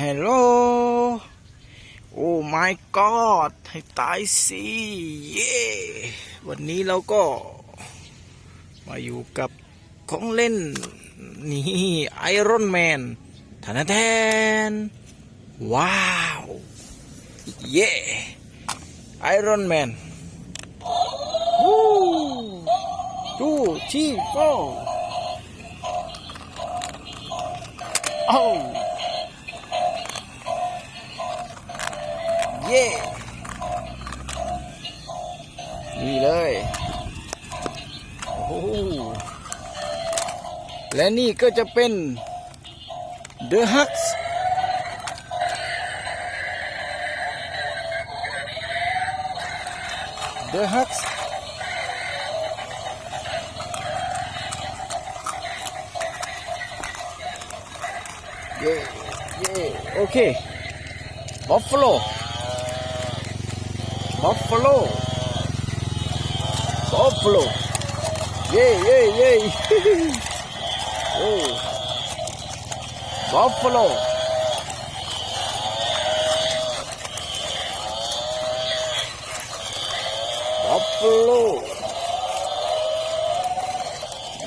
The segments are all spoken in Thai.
ฮลโลโอ้ my god ให้ตายสิเย้วันนี้เราก็ มาอยู่กับของเล่น นี่ไอรอนแมนทานแทน ว้าว เย้ไอรอนแมนวู้ดูชีโฟ เย้นี่เลย โอ้โหและนี่ก็จะเป็น The Hux The Hux เย่เย่โอเค Buffalo Buffalo Buffalo เย่เย่เย่โอ้ Buffalo บัฟฟาโล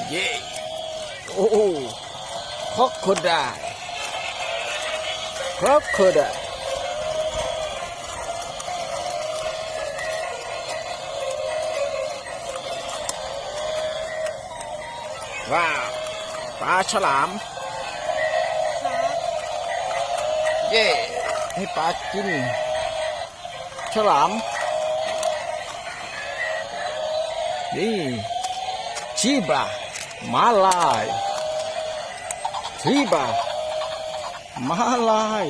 เย่โอ้คอกโคดายครอกโคดาย ว้าวปลาฉลาม เย่ให้ปลากิน ฉลาม นี่ชีบามาลายชีบามาลาย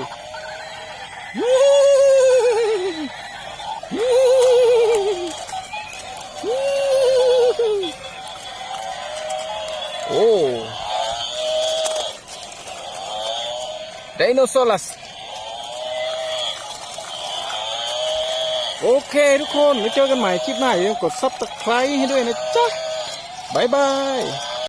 โอ้ไดโนเสาร์โอเคทุกคนไว้เจอกันใหม่คลิปหน้าอย่าลืมกดซับสไครต์ให้ด้วยนะจ๊ะบ๊ายบาย